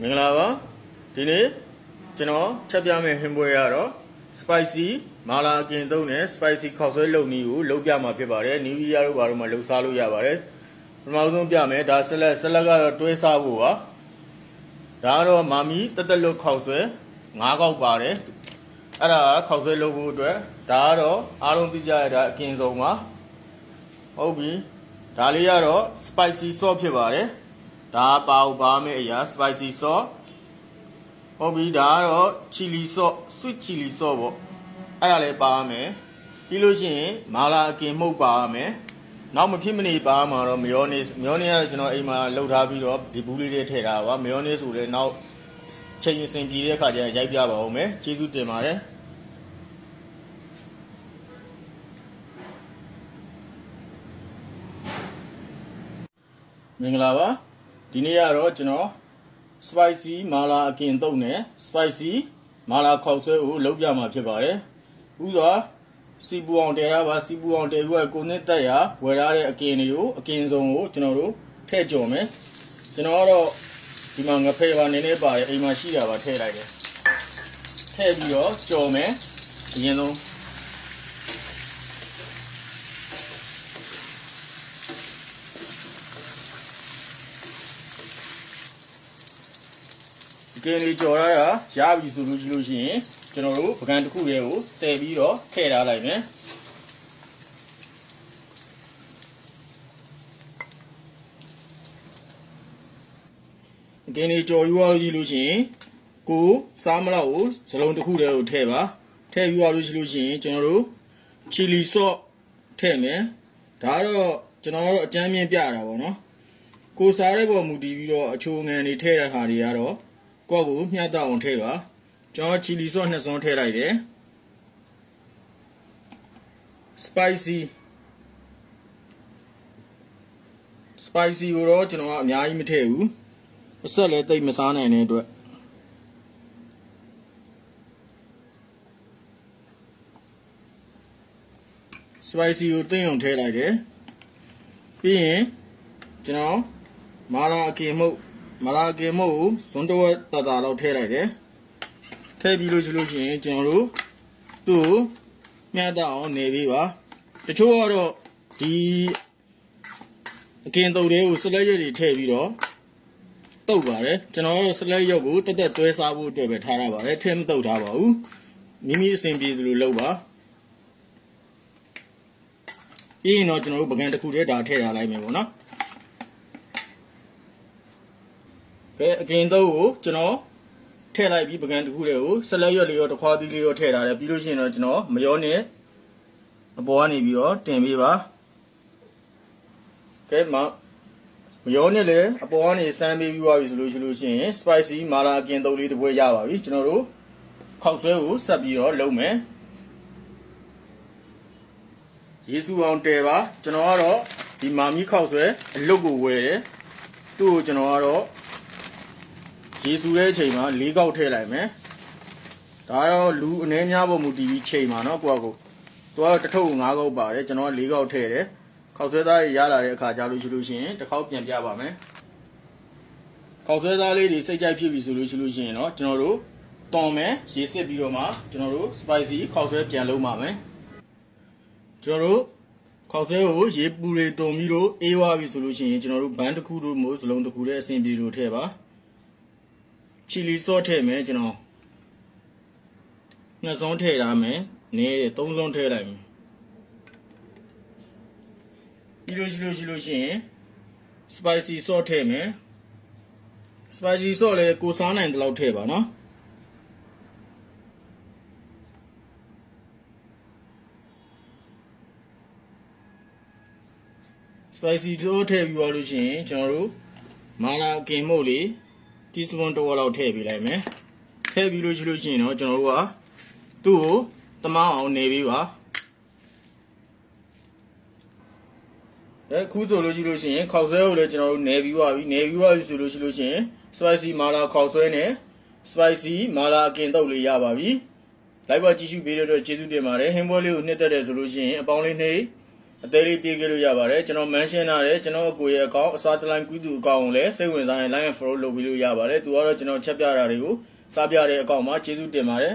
မင်္ဂလာပါဒီနေ့ကျွန်တော်ချက်ပြမယ့်ဟင်းပွဲရတော့ spicy မာလာအကင်သုံးနဲ့ spicy ခောက်ဆွဲလုပ်နည်းကိုလုပ်ပြမှာဖြစ်ပါတယ် new year တို့ဘာလို့မှလုပ်စားလို့ရပါတယ်ပထမဆုံးပြမယ်ဒါဆက်လက်ဆက်လက်ကတော့တွဲစားဖို့ပါဒါကတော့မာမီတက်တက်လွတ်ခောက်ဆွဲ၅កောက်ပါတယ်အဲ့ဒါကခောက်ဆွဲလုပ်ဖို့အတွက်ဒါကတော့အားလုံးသိကြရတာအကင်ဆုံးပါဟုတ်ပြီဒါလေးကတော့ spicy sauce ဖြစ်ပါတယ် ဒါပါဥပါမယ့်အရာ spicy sauce ဟုတ်ပြီဒါကတော့ chili sauce sweet chili sauce ပေါ့အဲ့ဒါလည်းပါရမယ်ပြီးလို့ရှိရင်မာလာအကင်မှုတ်ပါရမယ်နောက်မဖြစ်မနေပါမှာတော့မယောနီစ်မယောနီစ်ကကျွန်တော်အိမ်မှာလှုပ်ထားပြီးတော့ဒီဘူးလေးတွေထည့်ထားပါမယောနီစ်ဆိုလည်းနောက်ချိန်ရင်စင်ကြည့်တဲ့အခါကျရင်ရိုက်ပြပါဦးမယ်ကျေးဇူးတင်ပါတယ်မင်္ဂလာပါ ဒီနေ့ကတော့ကျွန်တော် spicy မာလာအကင်တုံးနဲ့ spicy မာလာခေါက်ဆွဲကိုလုပ်ပြမှာဖြစ်ပါတယ်ဥစွာစီပူအောင်တဲရပါစီပူအောင်တဲပြီးတော့ကိုနစ်တက်ရဝယ်ရတဲ့အကင်တွေကိုအကင်စုံကိုကျွန်တော်တို့ထည့်ကြော်မယ်ကျွန်တော်ကတော့ဒီမှာငဖဲပါနည်းနည်းပါတယ်အိမ်မှာရှိတာပါထည့်လိုက်တယ်ထည့်ပြီးတော့ကြော်မယ်အရင်ဆုံး ကင်လေးကြော်ရတာရပြီဆိုလို့ရှိလို့ရှိရင်ကျွန်တော်တို့ပကံတစ်ခုလေးကိုစယ်ပြီးတော့ထည့်ထားလိုက်မယ်ဒီကင်လေးကြော်ယူရလို့ရှိလို့ရှိရင်ကိုစားမလောက်ကိုစလုံးတစ်ခုလေးကိုထည့်ပါထည့်ယူရလို့ရှိလို့ရှိရင်ကျွန်တော်တို့ချီလီဆော့ထည့်မယ်ဒါကတော့ကျွန်တော်တို့အကြမ်းမြင့်ပြတာပေါ့နော်ကိုစားတဲ့ပေါ်မူတည်ပြီးတော့အချိုငံတွေထည့်တဲ့ဟာတွေကတော့ ကိုယ့်ကိုမျှတအောင်ထည့်ပါကျွန်တော်ချီလီဆော့နှစ်စုံထည့်လိုက်တယ် spicy spicy ကိုတော့ကျွန်တော်ကအများကြီးမထည့်ဘူးအဆက်လည်းတိတ်မစားနိုင်တဲ့အတွက် spicy ကိုသိအောင်ထည့်လိုက်တယ်ပြီးရင်ကျွန်တော်မာလာအကင်မှုတ် မာလာအကင်မှုတ်ကိုဇွန်တော်တတာလောက်ထည့်လိုက်တယ်ထည့်ပြီးလို့ရှိလို့ရှိရင်ကျွန်တော်တို့သူ့ကိုမျှတအောင်နေပြီးပါတချို့ကတော့ဒီအကင်တုပ်တွေကိုစလက်ရွက်တွေထည့်ပြီးတော့တုပ်ပါတယ်ကျွန်တော်တို့စလက်ရွက်ကိုတက်တက်တွဲစားဖို့အတွက်ပဲထားရပါတယ်ထည့်မတုပ်ထားပါဘူးမိမိအဆင်ပြေသလိုလုပ်ပါပြီးရင်တော့ကျွန်တော်တို့ပကံတစ်ခုတည်းဒါထည့်ထားလိုက်မယ်ပေါ့နော် ကဲအကင်တော့ကိုကျွန်တော်ထည့်လိုက်ပြီးပကံတစ်ခုတည်းကိုဆက်လက်ရွက်လေးရောတစ်ခွားသီးလေးရောထည့်ထားတယ်ပြီးလို့ရှိရင်တော့ကျွန်တော်မယောနဲ့အပေါ်ကနေပြီးတော့တင်ပေးပါကဲမမယောနဲ့လည်းအပေါ်ကနေစမ်းပေးပြီးသွားပြီဆိုလို့ရှိလို့ရှိရင် spicy မာလာအကင်တုပ်လေးတစ်ပွဲရပါပြီကျွန်တော်တို့ခောက်ဆွဲကိုဆက်ပြီးတော့လုပ်မယ်ယေစုအောင်တဲပါကျွန်တော်ကတော့ဒီမာမီခောက်ဆွဲအလုတ်ကိုဝယ်တယ်သူ့ကိုကျွန်တော်ကတော့ ရေဆူတဲ့အချိန်မှာ၄ကောက်ထည့်လိုက်မယ်ဒါကတော့လူအနည်းများပုံမူတည်ပြီးချိန်မှာနော်ကိုကကိုသူကတထုပ်၅ကောက်ပါတယ်ကျွန်တော်၄ကောက်ထည့်တယ်ခေါက်ဆွဲသားတွေရလာတဲ့အခါကြာလို့ရှိလို့ရှိရင်တစ်ခေါက်ပြန်ပြပါမယ်ခေါက်ဆွဲသားလေးတွေစိတ်ကြိုက်ဖြစ်ပြီဆိုလို့ရှိလို့ရှိရင်တော့ကျွန်တော်တို့တော်မယ်ရေစစ်ပြီးတော့မှကျွန်တော်တို့ spicy ခေါက်ဆွဲပြန်လုပ်ပါမယ်ကျွန်တော်တို့ခေါက်ဆွဲကိုရေပူတွေတုံပြီးတော့အေးဝါပြီဆိုလို့ရှိရင်ကျွန်တော်တို့ဘန်းတစ်ခုတို့မို့စလုံးတစ်ခုနဲ့အဆင်ပြေလို့ထည့်ပါ ချီလီဆော့ထည့်မယ်ကျွန်တော်နှစ်စုံထည့်ထားမယ်နေသုံးစုံထည့်လိုက်မယ်ပြီးလို့ရှိလို့ရှိလို့ရှိရင် spicy sauce ထည့်မယ် spicy sauce လည်းကိုစားနိုင်တဲ့လောက်ထည့်ပါနော် spicy တို့ထည့်ပြီးသွားလို့ရှိရင်ကျွန်တော်တို့မာလာကင်မို့လေး တီစပွန်တစ်ဝက်လောက်ထည့်ပေးလိုက်မယ်ထည့်ပြီးလို့ရှိလို့ရှိရင်တော့ကျွန်တော်တို့ကသူ့ကိုတမအောင်နေပြီးပါအဲခုဆိုလို့ရှိလို့ရှိရင်ခေါက်ဆွဲကိုလည်းကျွန်တော်တို့နေပြီးသွားပြီနေပြီးသွားပြီဆိုလို့ရှိလို့ရှိရင် spicy မာလာခေါက်ဆွဲနဲ့ spicy မာလာအကင်တုပ်လေးရပါပြီလိုက်ပါကြည့်ရှုပေးတဲ့အတွက်ကျေးဇူးတင်ပါတယ်ဟင်းပွဲလေးကိုနှစ်သက်တယ်ဆိုလို့ရှိရင်အပေါင်းလေးနှိပ် အသေးလေးပြေးခဲ့လို့ရပါတယ်ကျွန်တော် mention ထားတယ်ကျွန်တော်အကိုရဲ့အကောင့်အစားတလိုင်းကူးသူအကောင့်ကိုလည်းစိတ်ဝင်စားရင် line and follow လုပ်ပြီးလို့ရပါတယ်သူကတော့ကျွန်တော်ချက်ပြတာတွေကိုစားပြတဲ့အကောင့်မှာကျေးဇူးတင်ပါတယ်